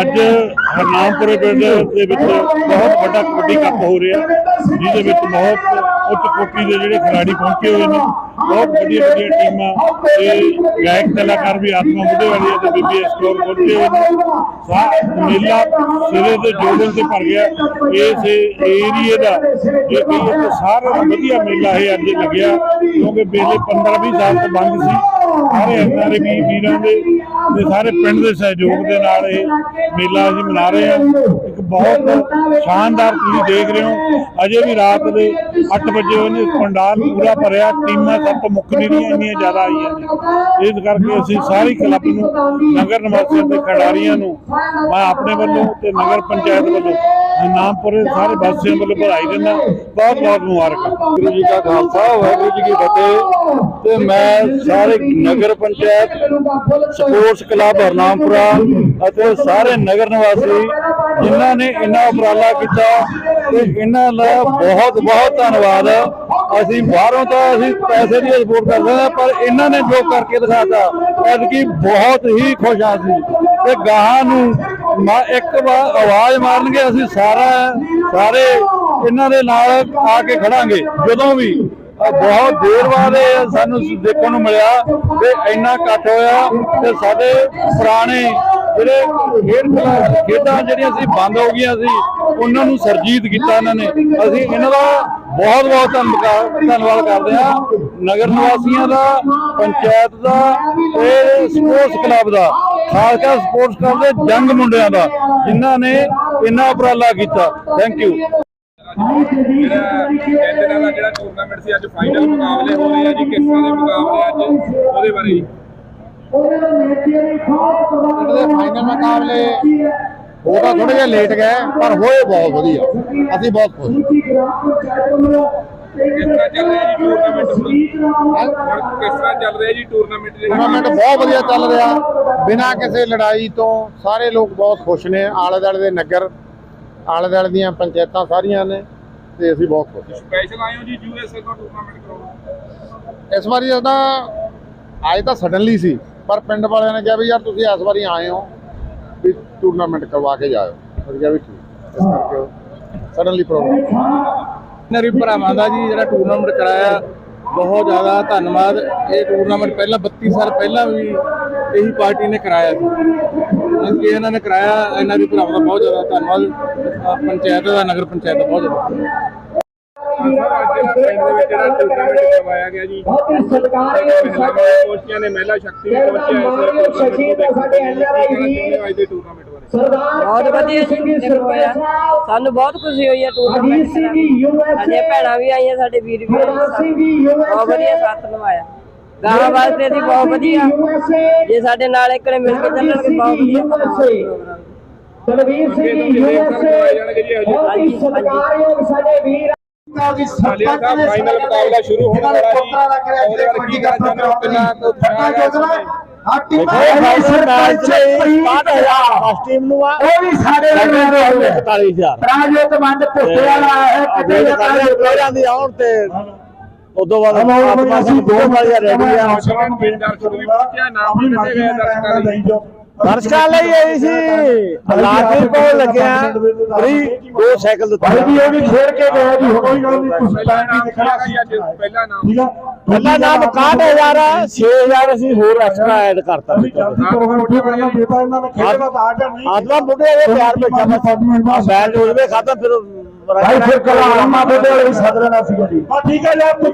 ਅੱਜ ਹਰਨਾਮਪੁਰੇ ਪਿੰਡ ਦੇ ਵਿੱਚ ਬਹੁਤ ਵੱਡਾ ਕਬੱਡੀ ਕੱਪ ਹੋ ਰਿਹਾ, ਜਿਹਦੇ ਵਿੱਚ ਬਹੁਤ ਉੱਚ ਕੋਟੀ ਦੇ ਜਿਹੜੇ ਖਿਡਾਰੀ ਪਹੁੰਚੇ ਹੋਏ ਨੇ। ਬਹੁਤ ਵੱਡੀਆਂ ਵੱਡੀਆਂ ਟੀਮਾਂ ਤੇ ਗਾਇਕ ਕਲਾਕਾਰ ਵੀ ਆਤਮਾ ਮੁੱਢੇ ਵਾਲੀ ਤੇ ਬੀਬੀ ਐਕਸਪਲੋਰ ਪਹੁੰਚੇ ਹੋਏ ਨੇ। ਸਾਰਾ ਮੇਲਾ ਸਿਰੇ ਦੇ ਜੋੜਨ ਤੇ ਭਰ ਗਿਆ। ਇਸ ਏਰੀਏ ਦਾ ਇਹ ਕਹੀਏ ਸਾਰਾ ਵਧੀਆ ਮੇਲਾ ਇਹ ਅੱਜ ਲੱਗਿਆ, ਕਿਉਂਕਿ ਪਿਛਲੇ 15 20 ਸਾਲ ਤੋਂ ਬੰਦ ਸੀ। ਸਾਰੇ ਸਾਰੇ ਵੀ ਵੀਰਾਂ ਦੇ ਤੇ ਸਾਰੇ ਪਿੰਡ ਦੇ ਸਹਿਯੋਗ ਦੇ ਨਾਲ ਇਹ ਮੇਲਾ ਅਸੀਂ ਮਨਾ ਰਹੇ ਹਾਂ। ਇੱਕ ਬਹੁਤ ਸ਼ਾਨਦਾਰ ਤੁਸੀਂ ਦੇਖ ਰਹੇ ਹੋ। ਅਜੇ ਵੀ ਰਾਤ ਦੇ 8 ਵਜੇ ਉਹਨੇ ਪੰਡਾਲ ਪੂਰਾ ਭਰਿਆ, ਟੀਮਾਂ ਸਭ ਤੋਂ ਮੁੱਖ ਨਹੀਂ ਰਹੀਆਂ, ਇੰਨੀਆਂ ਜ਼ਿਆਦਾ ਆਈਆਂ ਨੇ। ਇਸ ਕਰਕੇ ਅਸੀਂ ਸਾਰੀ ਕਲੱਬ ਨੂੰ ਨਗਰ ਨਿਵਾਸੀਆਂ ਤੇ ਖਿਡਾਰੀਆਂ ਨੂੰ, ਮੈਂ ਆਪਣੇ ਵੱਲੋਂ ਤੇ ਨਗਰ ਪੰਚਾਇਤ ਵੱਲੋਂ ਨਾਮਪੁਰੇ ਸਾਰੇ ਵਾਸੀਆਂ ਵੱਲੋਂ ਵਧਾਈ ਦਿੰਦਾ ਬਹੁਤ ਬਹੁਤ ਮੁਬਾਰਕਾਂ। ਵਾਹਿਗੁਰੂ ਜੀ ਕਾ ਖਾਲਸਾ, ਵਾਹਿਗੁਰੂ ਜੀ ਕੀ ਫਤਿਹ। ਤੇ ਮੈਂ ਸਾਰੇ ਨਗਰ ਪੰਚਾਇਤ, ਸਪੋਰਟਸ ਕਲੱਬ ਹਰਨਾਮਪੁਰਾ ਅਤੇ ਸਾਰੇ ਨਗਰ ਨਿਵਾਸੀ ਜਿਨ੍ਹਾਂ ਨੇ ਇੰਨਾ ਉਪਰਾਲਾ ਕੀਤਾ ਤੇ ਇਹਨਾਂ ਦਾ ਬਹੁਤ ਬਹੁਤ ਧੰਨਵਾਦ। ਅਸੀਂ ਬਾਹਰੋਂ ਤਾਂ ਅਸੀਂ ਪੈਸੇ ਦੀ ਸਪੋਰਟ ਕਰਦੇ ਹਾਂ, ਪਰ ਇਹਨਾਂ ਨੇ ਜੋ ਕਰਕੇ ਦਿਖਾਤਾ, ਐਤਕੀ ਬਹੁਤ ਹੀ ਖੁਸ਼ ਹਾਂ ਅਸੀਂ। ਤੇ ਗਾਹਾਂ ਨੂੰ ਮਾ- ਇੱਕ ਵਾਰ ਆਵਾਜ਼ ਮਾਰਨਗੇ, ਅਸੀਂ ਸਾਰਾ ਸਾਰੇ ਇਹਨਾਂ ਦੇ ਨਾਲ ਆ ਕੇ ਖੜਾਂਗੇ, ਜਦੋਂ ਵੀ। ਬਹੁਤ ਦੇਰ ਬਾਅਦ ਇਹ ਸਾਨੂੰ ਦੇਖਣ ਨੂੰ ਮਿਲਿਆ ਤੇ ਇੰਨਾ ਇਕੱਠ ਹੋਇਆ ਤੇ ਸਾਡੇ ਪੁਰਾਣੇ ਜਿਹੜੇ ਖੇਡ ਖੇਡਾਂ ਜਿਹੜੀਆਂ ਸੀ, ਬੰਦ ਹੋ ਗਈਆਂ ਸੀ, ਉਹਨਾਂ ਨੂੰ ਸਰਜੀਤ ਕੀਤਾ ਇਹਨਾਂ ਨੇ। ਅਸੀਂ ਇਹਨਾਂ ਦਾ ਬਹੁਤ ਬਹੁਤ ਧੰਨਵਾਦ ਧੰਨਵਾਦ ਕਰਦੇ ਹਾਂ। ਨਗਰ ਨਿਵਾਸੀਆਂ ਦਾ, ਪੰਚਾਇਤ ਦਾ ਤੇ ਸਪੋਰਟਸ ਕਲੱਬ ਦਾ। ਖਾਸ ਕਰ ਸਪੋਰਟਸ ਕਲੱਬ ਦੇ ਜੰਗ ਮੁੰਡਿਆਂ ਦਾ ਜਿਨ੍ਹਾਂ ਨੇ ਇੰਨਾ ਉਪਰਾਲਾ ਕੀਤਾ। ਥੈਂਕ ਯੂ ਜਿਹੜਾ ਜਿਹੜਾ ਟੂਰਨਾਮੈਂਟ ਸੀ ਅੱਜ ਫਾਈਨਲ ਮੁਕਾਬਲੇ ਹੋ ਰਹੇ ਆ ਜੀ ਕਿਸ ਤਰ੍ਹਾਂ ਦੇ ਮੁਕਾਬਲੇ ਅੱਜ ਉਹਦੇ ਬਾਰੇ ਜੀ ਜਿਹੜੇ ਫਾਈਨਲ ਮੁਕਾਬਲੇ ਉਹ ਤਾਂ ਥੋੜੇ ਜਿਹਾ ਲੇਟ ਗਏ ਪਰ ਹੋਏ ਬਹੁਤ ਵਧੀਆ ਅਸੀਂ ਬਹੁਤ ਖੁਸ਼ ਕਿਸ ਤਰ੍ਹਾਂ ਚੱਲ ਰਿਹਾ ਜੀ ਟੂਰਨਾਮੈਂਟ ਹੁਣ ਕਿਸ ਤਰ੍ਹਾਂ ਚੱਲ ਰਿਹਾ ਜੀ ਟੂਰਨਾਮੈਂਟ ਟੂਰਨਾਮੈਂਟ ਬਹੁਤ ਵਧੀਆ ਚੱਲ ਰਿਹਾ। ਬਿਨਾਂ ਕਿਸੇ ਲੜਾਈ ਤੋਂ ਸਾਰੇ ਲੋਕ ਬਹੁਤ ਖੁਸ਼ ਨੇ। ਆਲੇ ਦੁਆਲੇ ਦੇ ਨਗਰ ਆਲੇ ਦੁਆਲੇ ਦੀਆਂ ਪੰਚਾਇਤਾਂ ਸਾਰੀਆਂ ਨੇ ਤੇ ਅਸੀਂ ਬਹੁਤ ਖੁਸ਼ ਸਪੈਸ਼ਲ ਆਏ ਹੋ ਜੀ ਯੂਐਸਏ ਤੋਂ ਟੂਰਨਾਮੈਂਟ ਕਰਾਉਣ? ਇਸ ਵਾਰੀ ਤਾਂ ਆਏ ਤਾਂ ਸਡਨਲੀ ਸੀ ਪਰ ਪਿੰਡ ਵਾਲਿਆਂ ਨੇ ਕਿਹਾ ਵੀ ਯਾਰ ਤੁਸੀਂ ਇਸ ਵਾਰੀ ਆਏ ਹੋ ਵੀ ਟੂਰਨਾਮੈਂਟ ਕਰਵਾ ਕੇ ਜਾਇਓ। ਅਸੀਂ ਕਿਹਾ ਵੀ ਠੀਕ ਇਸ ਕਰਕੇ ਸਡਨਲੀ ਪ੍ਰੋਗਰਾਮ ਨਰੀ ਭਰਾਵਾਂ ਦਾ ਜੀ ਜਿਹੜਾ ਟੂਰਨਾਮੈਂਟ ਕਰਾਇਆ ਬਹੁਤ ਜ਼ਿਆਦਾ ਧੰਨਵਾਦ। ਇਹ ਟੂਰਨਾਮੈਂਟ ਪਹਿਲਾਂ 32 ਸਾਲ ਪਹਿਲਾਂ ਵੀ ਇਹੀ ਪਾਰਟੀ ਨੇ ਕਰਾਇਆ ਸੀ। ਇਸ ਲਈ ਇਹਨਾਂ ਨੇ ਕਰਾਇਆ, ਇਹਨਾਂ ਦੀ ਭਰਾਵਾਂ ਦਾ ਬਹੁਤ ਜ਼ਿਆਦਾ ਧੰਨਵਾਦ। ਪੰਚਾਇਤ ਦਾ, ਨਗਰ ਪੰਚਾਇਤ ਦਾ ਬਹੁਤ ਜ਼ਿਆਦਾ ਬਹੁਤ ਵਧੀਆ ਜੀ ਹੋਇਆ ਸਾਨੂੰ ਬਹੁਤ ਖੁਸ਼ੀ ਹੋਈ ਹੈ ਟੂਰਨਾਮੈਂਟ ਸਾਡੀਆਂ ਭੈਣਾਂ ਵੀ ਆਈਆਂ ਸਾਡੇ ਵੀਰ ਵੀ ਆਏ। ਬਹੁਤ ਵਧੀਆ ਸਾਥ ਨਿਭਾਇਆ। ਗਾਹਾਂ ਵਾਸਤੇ ਅਸੀਂ ਬਹੁਤ ਵਧੀਆ। ਜੇ ਸਾਡੇ ਨਾਲ ਇੱਕ ਨੇ ਮਿਲ ਕੇ ਚੱਲਣਗੇ ਬਹੁਤ ਵਧੀਆ। ਤਲਵੀਰ ਸਿੰਘ ਅੱਗੇ ਤੋਂ ਜਿੰਨੇ ਸਾਲ ਕਰਵਾਏ ਜਾਣਗੇ ਜੀ ਹਜੇ ਹਾਂਜੀ। ਸਤਿਕਾਰਯੋਗ ਸਾਡੇ ਵੀਰ ਫਾਈਨਲ ਮੁਕਾਬਲਾ ਸ਼ੁਰੂ ਹੋਣ ਵਾਲਾ ਜੀ। ਉਹਦੇ ਬਾਰੇ ਕੀ ਕਹਿਣਾ ਚਾਹੁੰਦੇ ਹੋ। ਕਿੰਨਾ ਕੁ ਉਤਸ਼ਾਹ ਹੈ ਇਸ ਸਮੇਂ? ਟੀਮ ਨੂੰ ਆ। ਉਹ ਵੀ ਸਾਡੇ ਨਾਲ 45000 ਪ੍ਰਾਜੋਤ ਮੰਡ ਭੁੱਖੇ ਵਾਲਾ ਹੈ ਕਿਤੇ ਪਲੇਅਰਾਂ ਦੀ ਆਉਣ ਤੇ ਉਦੋਂ ਬਾਅਦ ਦੋ ਵਾਲੀਆਂ ਰੈਡੀ ਆ। ਨੌਜਵਾਨ ਪਿੰਡ ਦਰਸ਼ਕ ਵੀ ਪਹੁੰਚਿਆ ਨਾਮ ਵੀ ਦਿੱਤੇ ਗਏ ਦਰਸ਼ਕਾਂ ਲਈ। ਦਰਸ਼ਕਾਂ ਲਈ ਆਈ ਸੀ। ਲਾਗੇ ਕੋਲ ਲੱਗਿਆ। ਫਰੀ ਦੋ ਸਾਈਕਲ ਦਿੱਤੇ ਭਾਈ ਜੀ ਉਹ ਵੀ ਖੇਡ ਕੇ ਗਏ ਜੀ। ਹੁਣ ਕੋਈ ਗੱਲ ਨਹੀਂ ਤੁਸੀਂ ਨਾਮ ਨਹੀਂ ਦੇਖਣਾ ਸੀ ਅੱਜ ਪਹਿਲਾ ਨਾਮ। ਠੀਕ ਆ? ਪਹਿਲਾ ਨਾਮ 61000 ਆ 6000 ਅਸੀਂ ਹੋਰ ਐਕਸਟਰਾ ਐਡ ਕਰਤਾ। ਅਸੀਂ ਜਲਦੀ ਪ੍ਰੋਗਰਾਮ ਠੀਕ ਕਰਨਾ ਬੇਟਾ ਇਹਨਾਂ ਨੇ ਖੇਡਣਾ ਤਾਂ ਆ ਗਿਆ ਨਹੀਂ ਆਤਮਾ ਬੁੱਢੇ ਦੇ ਪਿਆਰ ਵਿੱਚ ਬਸ। ਬੈਲ ਹੋ ਜਵੇ ਖਾਤਾ ਫਿਰ ਭਾਈ ਫਿਰ ਕਲਾ ਆਲਮਾ ਬੇਟੇ ਵਾਲੇ ਵੀ ਸੱਦ ਲੈਣਾ ਸੀਗਾ ਜੀ। ਹਾਂ ਠੀਕ ਹੈ ਯਾਰ ਤੂੰ